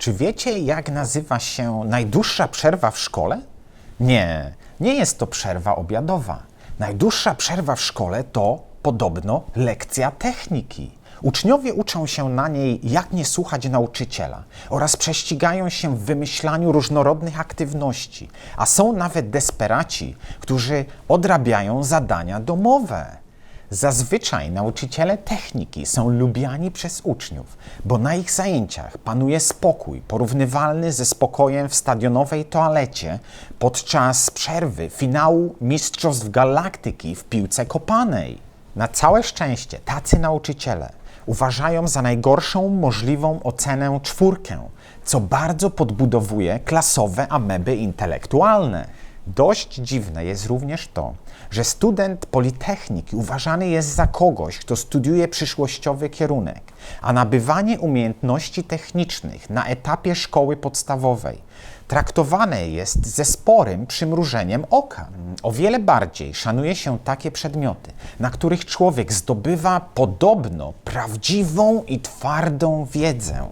Czy wiecie, jak nazywa się najdłuższa przerwa w szkole? Nie, nie jest to przerwa obiadowa. Najdłuższa przerwa w szkole to podobno lekcja techniki. Uczniowie uczą się na niej, jak nie słuchać nauczyciela oraz prześcigają się w wymyślaniu różnorodnych aktywności, a są nawet desperaci, którzy odrabiają zadania domowe. Zazwyczaj nauczyciele techniki są lubiani przez uczniów, bo na ich zajęciach panuje spokój porównywalny ze spokojem w stadionowej toalecie podczas przerwy finału Mistrzostw Galaktyki w piłce kopanej. Na całe szczęście tacy nauczyciele uważają za najgorszą możliwą ocenę czwórkę, co bardzo podbudowuje klasowe ameby intelektualne. Dość dziwne jest również to, że student Politechniki uważany jest za kogoś, kto studiuje przyszłościowy kierunek, a nabywanie umiejętności technicznych na etapie szkoły podstawowej traktowane jest ze sporym przymrużeniem oka. O wiele bardziej szanuje się takie przedmioty, na których człowiek zdobywa podobno prawdziwą i twardą wiedzę.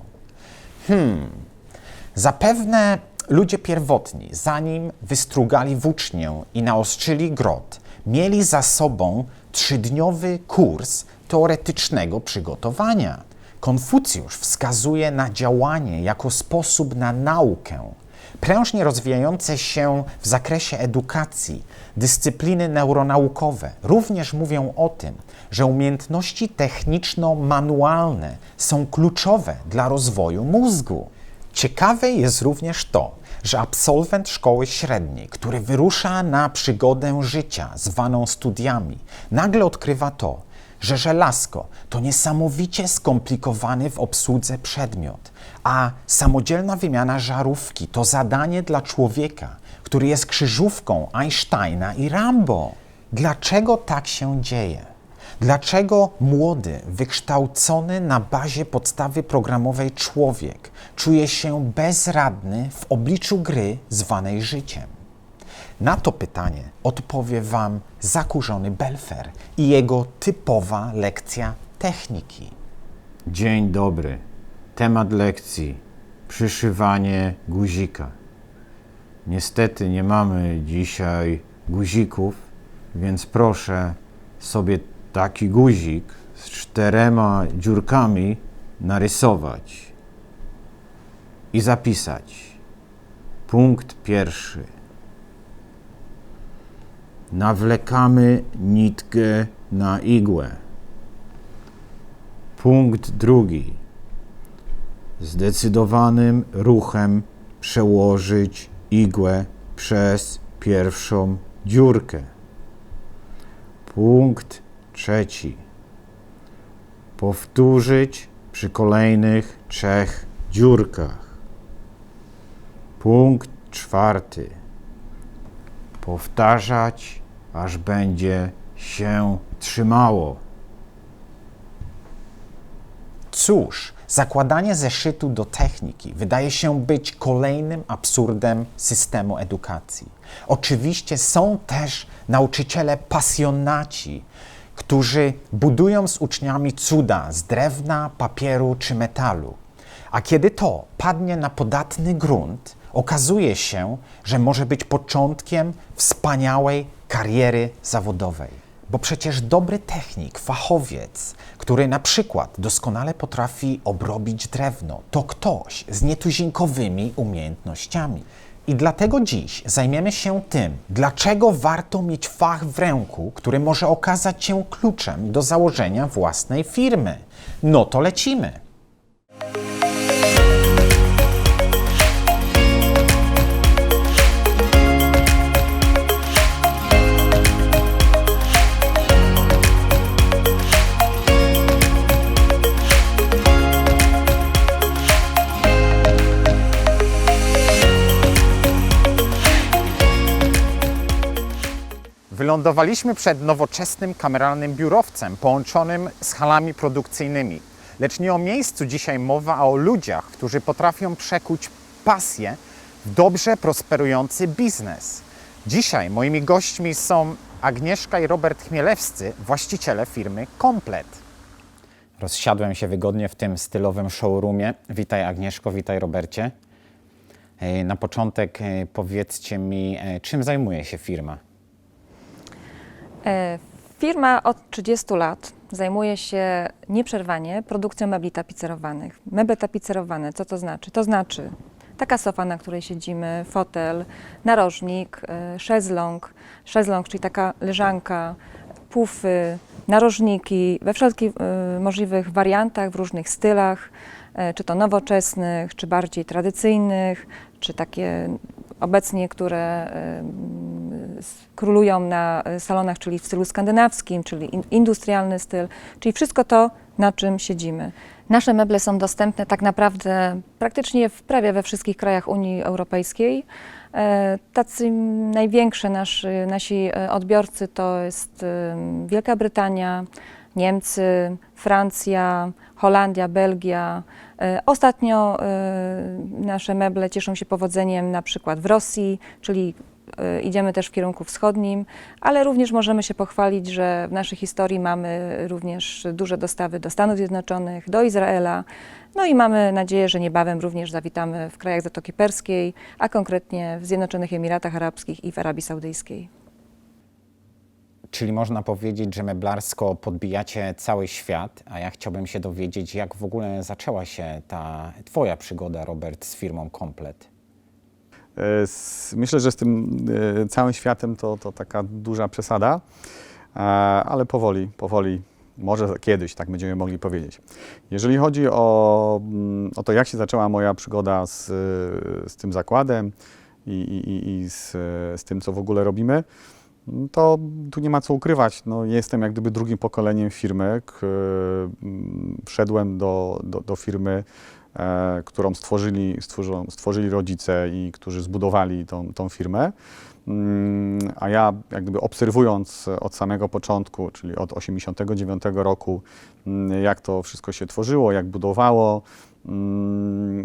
Zapewne ludzie pierwotni, zanim wystrugali włócznię i naostrzyli grot, mieli za sobą trzydniowy kurs teoretycznego przygotowania. Konfucjusz wskazuje na działanie jako sposób na naukę. Prężnie rozwijające się w zakresie edukacji dyscypliny neuronaukowe również mówią o tym, że umiejętności techniczno-manualne są kluczowe dla rozwoju mózgu. Ciekawe jest również to, że absolwent szkoły średniej, który wyrusza na przygodę życia zwaną studiami, nagle odkrywa to, że żelazko to niesamowicie skomplikowany w obsłudze przedmiot, a samodzielna wymiana żarówki to zadanie dla człowieka, który jest krzyżówką Einsteina i Rambo. Dlaczego tak się dzieje? Dlaczego młody, wykształcony na bazie podstawy programowej człowiek czuje się bezradny w obliczu gry zwanej życiem? Na to pytanie odpowie Wam zakurzony Belfer i jego typowa lekcja techniki. Dzień dobry. Temat lekcji: przyszywanie guzika. Niestety nie mamy dzisiaj guzików, więc proszę sobie taki guzik z czterema dziurkami narysować i zapisać. Punkt pierwszy. Nawlekamy nitkę na igłę. Punkt drugi. Zdecydowanym ruchem przełożyć igłę przez pierwszą dziurkę. Punkt trzeci. Powtórzyć przy kolejnych trzech dziurkach. Punkt czwarty. Powtarzać, aż będzie się trzymało. Cóż, zakładanie zeszytu do techniki wydaje się być kolejnym absurdem systemu edukacji. Oczywiście są też nauczyciele pasjonaci, którzy budują z uczniami cuda z drewna, papieru czy metalu. A kiedy to padnie na podatny grunt, okazuje się, że może być początkiem wspaniałej kariery zawodowej. Bo przecież dobry technik, fachowiec, który na przykład doskonale potrafi obrobić drewno, to ktoś z nietuzinkowymi umiejętnościami. I dlatego dziś zajmiemy się tym, dlaczego warto mieć fach w ręku, który może okazać się kluczem do założenia własnej firmy. No to lecimy. Wylądowaliśmy przed nowoczesnym kameralnym biurowcem połączonym z halami produkcyjnymi. Lecz nie o miejscu dzisiaj mowa, a o ludziach, którzy potrafią przekuć pasję w dobrze prosperujący biznes. Dzisiaj moimi gośćmi są Agnieszka i Robert Chmielewscy, właściciele firmy Komplet. Rozsiadłem się wygodnie w tym stylowym showroomie. Witaj Agnieszko, witaj Robercie. E, Na początek e, powiedzcie mi, e, czym zajmuje się firma? E, Firma od 30 lat zajmuje się nieprzerwanie produkcją mebli tapicerowanych. Meble tapicerowane, co to znaczy? To znaczy taka sofa, na której siedzimy, fotel, narożnik, e, szezlong, szezlong, czyli taka leżanka, pufy, narożniki we wszelkich e, możliwych wariantach, w różnych stylach, czy to nowoczesnych, czy bardziej tradycyjnych, czy takie obecnie, które królują na e, salonach, czyli w stylu skandynawskim, czyli in- industrialny styl, czyli wszystko to, na czym siedzimy. Nasze meble są dostępne tak naprawdę praktycznie w prawie we wszystkich krajach Unii Europejskiej. E, Tacy największe nasi, nasi e, odbiorcy to jest Wielka Brytania, Niemcy, Francja, Holandia, Belgia. Ostatnio nasze meble cieszą się powodzeniem na przykład w Rosji, czyli idziemy też w kierunku wschodnim, ale również możemy się pochwalić, że w naszej historii mamy również duże dostawy do Stanów Zjednoczonych, do Izraela. No i mamy nadzieję, że niebawem również zawitamy w krajach Zatoki Perskiej, a konkretnie w Zjednoczonych Emiratach Arabskich i w Arabii Saudyjskiej. Czyli można powiedzieć, że meblarsko podbijacie cały świat, a ja chciałbym się dowiedzieć, jak w ogóle zaczęła się ta Twoja przygoda, Robert, z firmą Komplet. E, Myślę, że z tym e, całym światem to, to taka duża przesada, ale powoli, powoli, może kiedyś tak będziemy mogli powiedzieć. Jeżeli chodzi o, mm, o to, jak się zaczęła moja przygoda z, z tym zakładem i, i, i- z, z tym, co w ogóle robimy, to tu nie ma co ukrywać. No, jestem jak gdyby drugim pokoleniem firmy. Mm, wszedłem do, do, do firmy, którą stworzyli, stworzą, stworzyli rodzice i którzy zbudowali tą, tą firmę. Mm, A ja jak gdyby obserwując od samego początku, czyli od 89 roku, mm, jak to wszystko się tworzyło, jak budowało,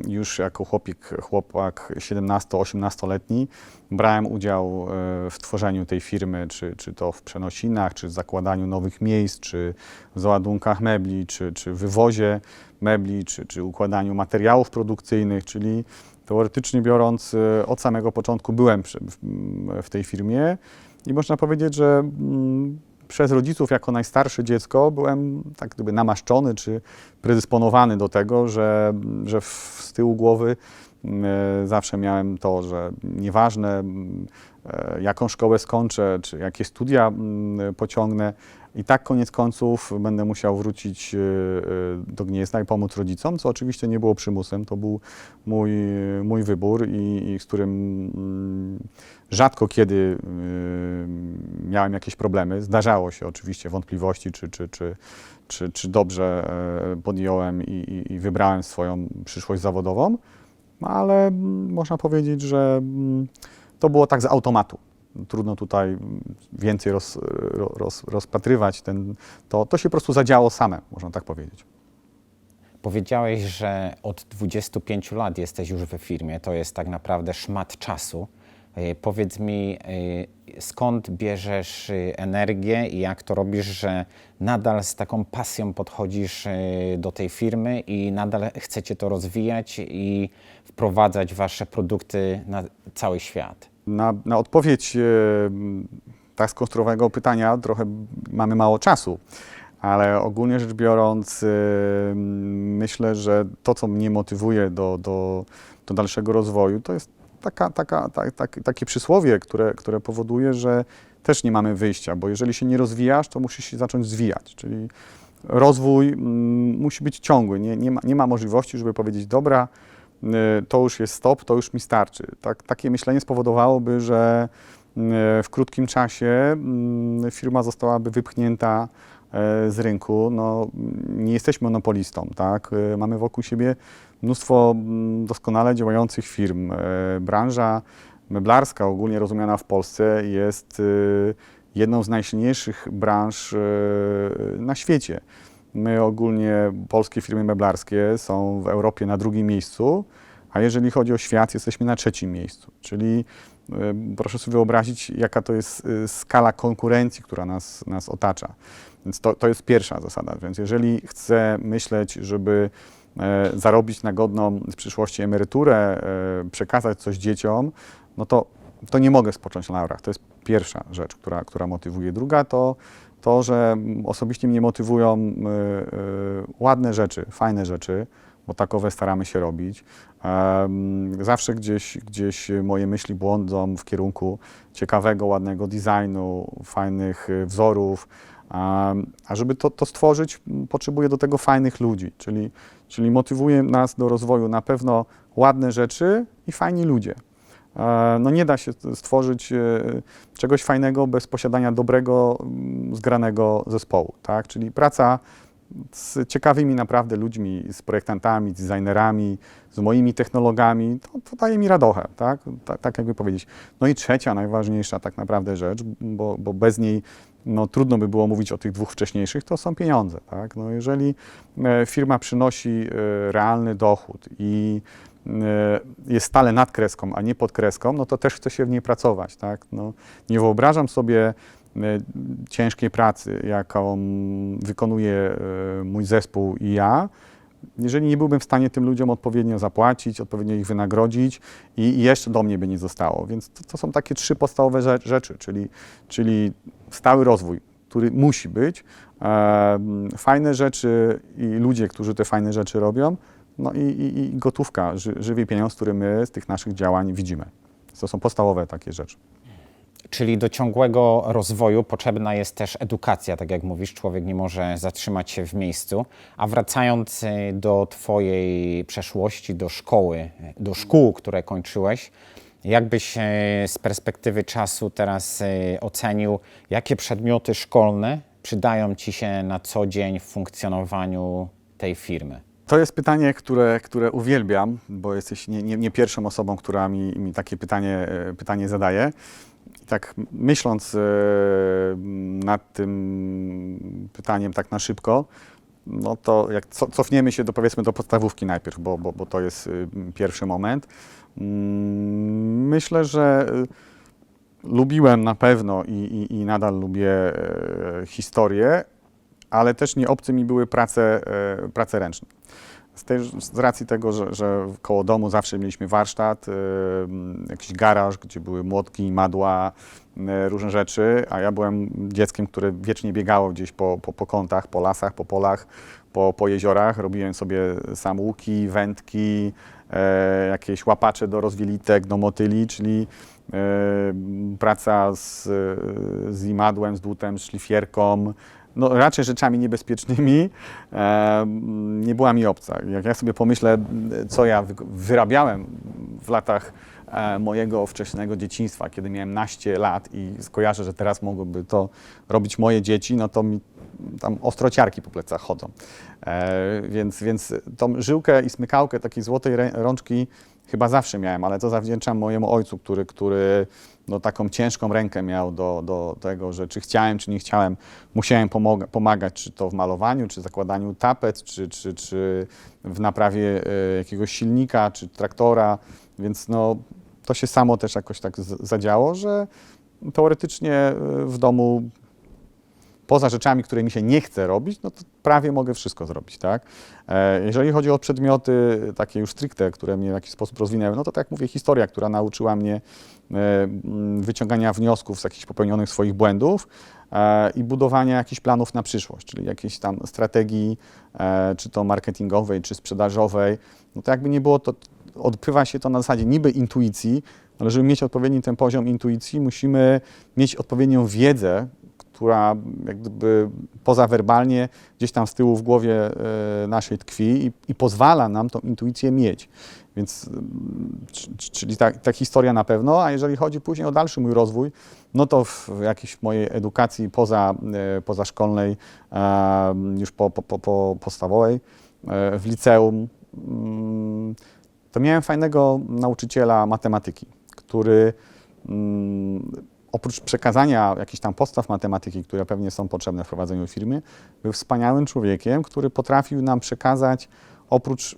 już jako chłopik, chłopak 17-18-letni brałem udział e, w tworzeniu tej firmy, czy, czy to w przenosinach, czy w zakładaniu nowych miejsc, czy w załadunkach mebli, czy, czy wywozie mebli, czy, czy układaniu materiałów produkcyjnych, czyli teoretycznie biorąc, e, od samego początku byłem w tej firmie i można powiedzieć, że mm, przez rodziców jako najstarsze dziecko byłem tak gdyby namaszczony czy predysponowany do tego, że, że z tyłu głowy mm, e, zawsze miałem to, że nieważne mm, e, jaką szkołę skończę, czy jakie studia mm, pociągnę, i tak koniec końców będę musiał wrócić e, e, do Gniezna i pomóc rodzicom, co oczywiście nie było przymusem, to był mój, mój wybór i, i z którym mm, rzadko kiedy y, miałem jakieś problemy. Zdarzało się oczywiście wątpliwości, czy, czy, czy, czy, czy dobrze e, podjąłem i, i, wybrałem swoją przyszłość zawodową, ale mm, można powiedzieć, że mm, to było tak z automatu. Trudno tutaj więcej roz, ro- roz, rozpatrywać. Ten, to, to się po prostu zadziało same, można tak powiedzieć. Powiedziałeś, że od 25 lat jesteś już we firmie, to jest tak naprawdę szmat czasu. E, Powiedz mi, e, skąd bierzesz e, energię i jak to robisz, że nadal z taką pasją podchodzisz do tej firmy i nadal chcecie to rozwijać i wprowadzać wasze produkty na cały świat? Na, na odpowiedź e, tak skonstruowanego pytania trochę mamy mało czasu, ale ogólnie rzecz biorąc, e, myślę, że to, co mnie motywuje do, do, do dalszego rozwoju, to jest taka, taka, tak, tak, takie przysłowie, które, które powoduje, że też nie mamy wyjścia, bo jeżeli się nie rozwijasz, to musisz się zacząć zwijać, czyli rozwój mm, musi być ciągły. Nie, nie, ma, nie ma możliwości, żeby powiedzieć, dobra, to już jest stop, to już mi starczy. Tak, takie myślenie spowodowałoby, że y, w krótkim czasie mm, firma zostałaby wypchnięta e, z rynku. No, nie jesteśmy monopolistą, tak? E, Mamy wokół siebie mnóstwo mm, doskonale działających firm. E, Branża meblarska, ogólnie rozumiana w Polsce, jest y, jedną z najsilniejszych branż y, na świecie. My ogólnie, polskie firmy meblarskie są w Europie na drugim miejscu, a jeżeli chodzi o świat, jesteśmy na trzecim miejscu. Czyli proszę sobie wyobrazić, jaka to jest y, skala konkurencji, która nas, nas otacza. Więc to, to jest pierwsza zasada. Więc jeżeli chcę myśleć, żeby e, zarobić na godną w przyszłości emeryturę, e, przekazać coś dzieciom, no to, to nie mogę spocząć na laurach. To jest pierwsza rzecz, która, która motywuje. Druga to to, że osobiście mnie motywują y, y, ładne rzeczy, fajne rzeczy, bo takowe staramy się robić. Zawsze gdzieś, gdzieś moje myśli błądzą w kierunku ciekawego, ładnego designu, fajnych y, wzorów. A żeby to, to stworzyć, potrzebuję do tego fajnych ludzi, czyli, czyli motywuje nas do rozwoju na pewno ładne rzeczy i fajni ludzie. E, No nie da się stworzyć e, czegoś fajnego bez posiadania dobrego, mm, zgranego zespołu, tak? Czyli praca z ciekawymi naprawdę ludźmi, z projektantami, z designerami, z moimi technologami, to, to daje mi radochę, tak? Ta, tak jakby powiedzieć. No i trzecia, najważniejsza tak naprawdę rzecz, bo, bo bez niej no, trudno by było mówić o tych dwóch wcześniejszych, to są pieniądze, tak? No jeżeli e, firma przynosi realny dochód i jest stale nad kreską, a nie pod kreską, no to też chce się w niej pracować, tak? No, nie wyobrażam sobie e, ciężkiej pracy, jaką wykonuje e, mój zespół i ja, jeżeli nie byłbym w stanie tym ludziom odpowiednio zapłacić, odpowiednio ich wynagrodzić i jeszcze do mnie by nie zostało. Więc to, to są takie trzy podstawowe rze- rzeczy, czyli, czyli stały rozwój, który musi być, fajne rzeczy i ludzie, którzy te fajne rzeczy robią, no i, i, i gotówka, ży, żywy pieniądz, który my z tych naszych działań widzimy. To są podstawowe takie rzeczy. Czyli do ciągłego rozwoju potrzebna jest też edukacja, tak jak mówisz, człowiek nie może zatrzymać się w miejscu. A wracając y, do Twojej przeszłości, do szkoły, do szkół, które kończyłeś, jak byś y, z perspektywy czasu teraz y, ocenił, jakie przedmioty szkolne przydają Ci się na co dzień w funkcjonowaniu tej firmy? To jest pytanie, które, które uwielbiam, bo jesteś nie, nie, nie pierwszą osobą, która mi, mi takie pytanie, e, pytanie zadaje. I tak myśląc e, nad tym pytaniem tak na szybko, no to jak co- cofniemy się do powiedzmy do podstawówki najpierw, bo, bo, bo to jest y, pierwszy moment. Mm, Myślę, że y, lubiłem na pewno i, i, i nadal lubię e, historię, ale też nie obce mi były prace, e, prace ręczne. Z, tej, z racji tego, że, że koło domu zawsze mieliśmy warsztat, e, jakiś garaż, gdzie były młotki, madła, e, różne rzeczy, a ja byłem dzieckiem, które wiecznie biegało gdzieś po, po, po kątach, po lasach, po polach, po, po jeziorach. Robiłem sobie sam łuki, wędki, e, jakieś łapacze do rozwielitek, do motyli, czyli e, praca z, z imadłem, z dłutem, z szlifierką, no, raczej rzeczami niebezpiecznymi e, nie była mi obca. Jak ja sobie pomyślę, co ja wy- wyrabiałem w latach e, mojego wczesnego dzieciństwa, kiedy miałem naście lat i skojarzę, że teraz mogłyby to robić moje dzieci, no to mi tam ostrociarki po plecach chodzą. E, więc, więc tą żyłkę i smykałkę takiej złotej rączki chyba zawsze miałem, ale to zawdzięczam mojemu ojcu, który, który no, taką ciężką rękę miał do, do tego, że czy chciałem, czy nie chciałem, musiałem pomoga- pomagać, czy to w malowaniu, czy zakładaniu tapet, czy, czy, czy w naprawie e, jakiegoś silnika, czy traktora, więc no, to się samo też jakoś tak z- zadziało, że teoretycznie e, w domu poza rzeczami, które mi się nie chce robić, no to prawie mogę wszystko zrobić, tak? E, Jeżeli chodzi o przedmioty takie już stricte, które mnie w jakiś sposób rozwinęły, no to tak jak mówię, historia, która nauczyła mnie wyciągania wniosków z jakichś popełnionych swoich błędów e, i budowania jakichś planów na przyszłość, czyli jakiejś tam strategii, e, czy to marketingowej, czy sprzedażowej, no to jakby nie było, to odbywa się to na zasadzie niby intuicji, ale żeby mieć odpowiedni ten poziom intuicji, musimy mieć odpowiednią wiedzę, która jak gdyby pozawerbalnie gdzieś tam z tyłu w głowie e, naszej tkwi i, i pozwala nam tą intuicję mieć. Więc, czyli ta, ta historia na pewno, a jeżeli chodzi później o dalszy mój rozwój, no to w jakiejś mojej edukacji poza, e, pozaszkolnej, e, już po, po, po, po podstawowej, e, w liceum, mm, to miałem fajnego nauczyciela matematyki, który mm, oprócz przekazania jakichś tam podstaw matematyki, które pewnie są potrzebne w prowadzeniu firmy, był wspaniałym człowiekiem, który potrafił nam przekazać oprócz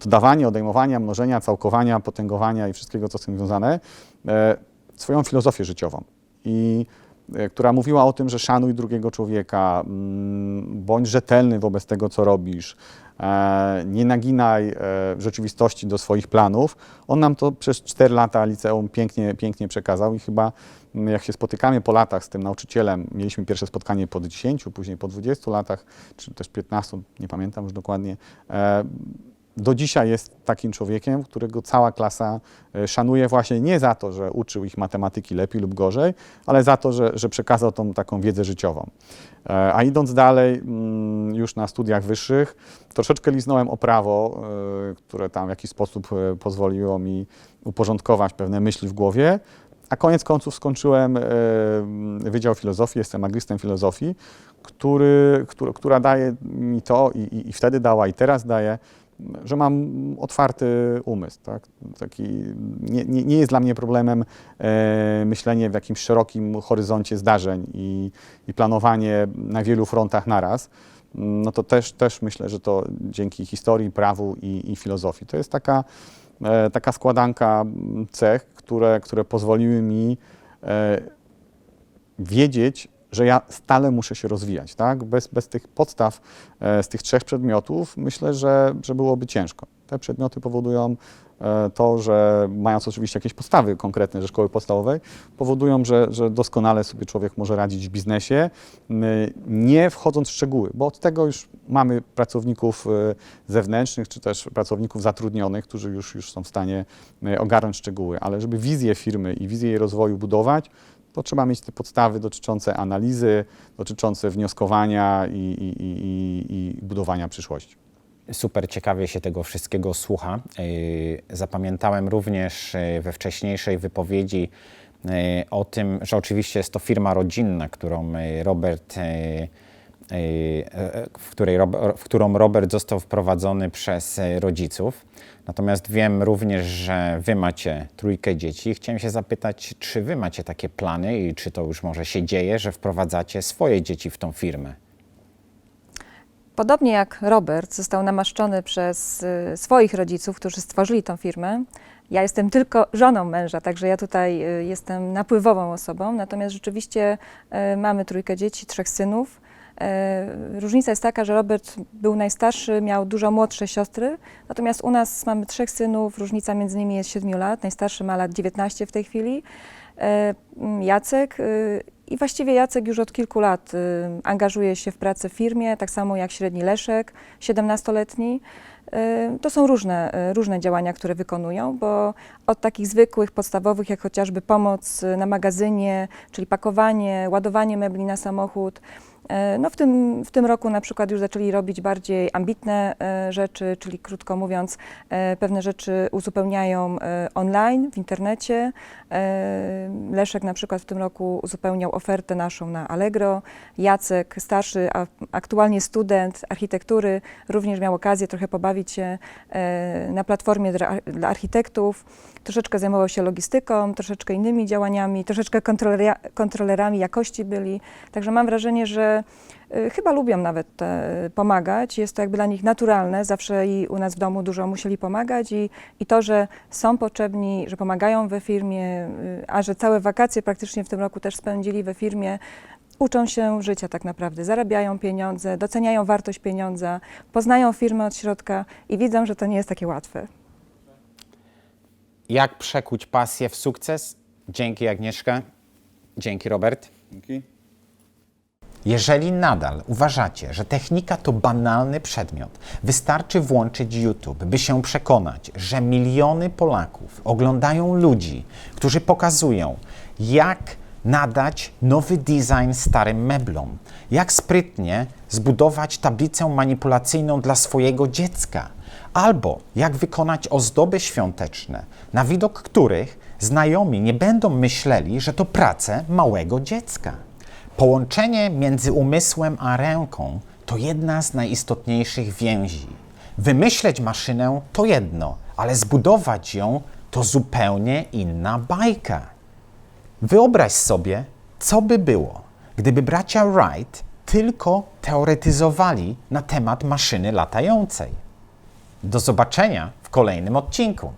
dodawania, odejmowania, mnożenia, całkowania, potęgowania i wszystkiego, co z tym związane, e, swoją filozofię życiową. I e, która mówiła o tym, że szanuj drugiego człowieka, mm, bądź rzetelny wobec tego, co robisz, e, nie naginaj rzeczywistości do swoich planów. On nam to przez 4 lata liceum pięknie, pięknie przekazał i chyba mm, jak się spotykamy po latach z tym nauczycielem, mieliśmy pierwsze spotkanie po 10, później po 20 latach, czy też 15, nie pamiętam już dokładnie, do dzisiaj jest takim człowiekiem, którego cała klasa e, szanuje właśnie nie za to, że uczył ich matematyki lepiej lub gorzej, ale za to, że, że przekazał tą taką wiedzę życiową. E, A idąc dalej, mm, już na studiach wyższych, troszeczkę liznąłem o prawo, e, które tam w jakiś sposób pozwoliło mi uporządkować pewne myśli w głowie. A koniec końców skończyłem e, Wydział Filozofii, jestem magistrem filozofii, który, który, która daje mi to i, i, i wtedy dała i teraz daje, że mam otwarty umysł. Tak? Taki, nie, nie, nie jest dla mnie problemem e, myślenie w jakimś szerokim horyzoncie zdarzeń i, i planowanie na wielu frontach naraz. No to też, też myślę, że to dzięki historii, prawu i, i filozofii. To jest taka, e, taka składanka cech, które, które pozwoliły mi e, wiedzieć, że ja stale muszę się rozwijać. Tak? Bez, bez tych podstaw, e, z tych trzech przedmiotów, myślę, że, że byłoby ciężko. Te przedmioty powodują e, to, że mając oczywiście jakieś podstawy konkretne ze szkoły podstawowej, powodują, że, że doskonale sobie człowiek może radzić w biznesie, nie wchodząc w szczegóły, bo od tego już mamy pracowników e, zewnętrznych, czy też pracowników zatrudnionych, którzy już, już są w stanie ogarnąć szczegóły, ale żeby wizję firmy i wizję jej rozwoju budować, to trzeba mieć te podstawy dotyczące analizy, dotyczące wnioskowania i, i, i, i, budowania przyszłości. Super ciekawie się tego wszystkiego słucha. Yy, Zapamiętałem również yy, we wcześniejszej wypowiedzi yy, o tym, że oczywiście jest to firma rodzinna, którą Robert, w, której, w którą Robert został wprowadzony przez yy, rodziców. Natomiast wiem również, że Wy macie trójkę dzieci. Chciałem się zapytać, czy Wy macie takie plany i czy to już może się dzieje, że wprowadzacie swoje dzieci w tą firmę? Podobnie jak Robert został namaszczony przez swoich rodziców, którzy stworzyli tą firmę, ja jestem tylko żoną męża, także ja tutaj jestem napływową osobą. Natomiast rzeczywiście mamy trójkę dzieci, trzech synów. Y, Różnica jest taka, że Robert był najstarszy, miał dużo młodsze siostry, natomiast u nas mamy trzech synów, różnica między nimi jest 7 lat, najstarszy ma lat 19 w tej chwili. E, Jacek y, i właściwie Jacek już od kilku lat y, angażuje się w pracę w firmie, tak samo jak średni Leszek, 17-letni. Y, To są różne, y, różne działania, które wykonują, bo od takich zwykłych, podstawowych, jak chociażby pomoc na magazynie, czyli pakowanie, ładowanie mebli na samochód, E, No w, tym, w tym roku na przykład już zaczęli robić bardziej ambitne e, rzeczy, czyli krótko mówiąc, e, pewne rzeczy uzupełniają e, online, w internecie. E, Leszek na przykład w tym roku uzupełniał ofertę naszą na Allegro. Jacek, starszy, a aktualnie student architektury, również miał okazję trochę pobawić się e, na platformie dla, architektów. Troszeczkę zajmował się logistyką, troszeczkę innymi działaniami, troszeczkę kontrolerami jakości byli. Także mam wrażenie, że y, chyba lubią nawet e, pomagać. Jest to jakby dla nich naturalne. Zawsze i u nas w domu dużo musieli pomagać i, i to, że są potrzebni, że pomagają we firmie, y, a że całe wakacje praktycznie w tym roku też spędzili we firmie, uczą się życia tak naprawdę. Zarabiają pieniądze, doceniają wartość pieniądza, poznają firmę od środka i widzą, że to nie jest takie łatwe. Jak przekuć pasję w sukces? Dzięki Agnieszka. Dzięki Robert. Dzięki. Jeżeli nadal uważacie, że technika to banalny przedmiot, wystarczy włączyć YouTube, by się przekonać, że miliony Polaków oglądają ludzi, którzy pokazują, jak nadać nowy design starym meblom, jak sprytnie zbudować tablicę manipulacyjną dla swojego dziecka, albo jak wykonać ozdoby świąteczne, na widok których znajomi nie będą myśleli, że to prace małego dziecka. Połączenie między umysłem a ręką to jedna z najistotniejszych więzi. Wymyśleć maszynę to jedno, ale zbudować ją to zupełnie inna bajka. Wyobraź sobie, co by było, gdyby bracia Wright tylko teoretyzowali na temat maszyny latającej. Do zobaczenia w kolejnym odcinku.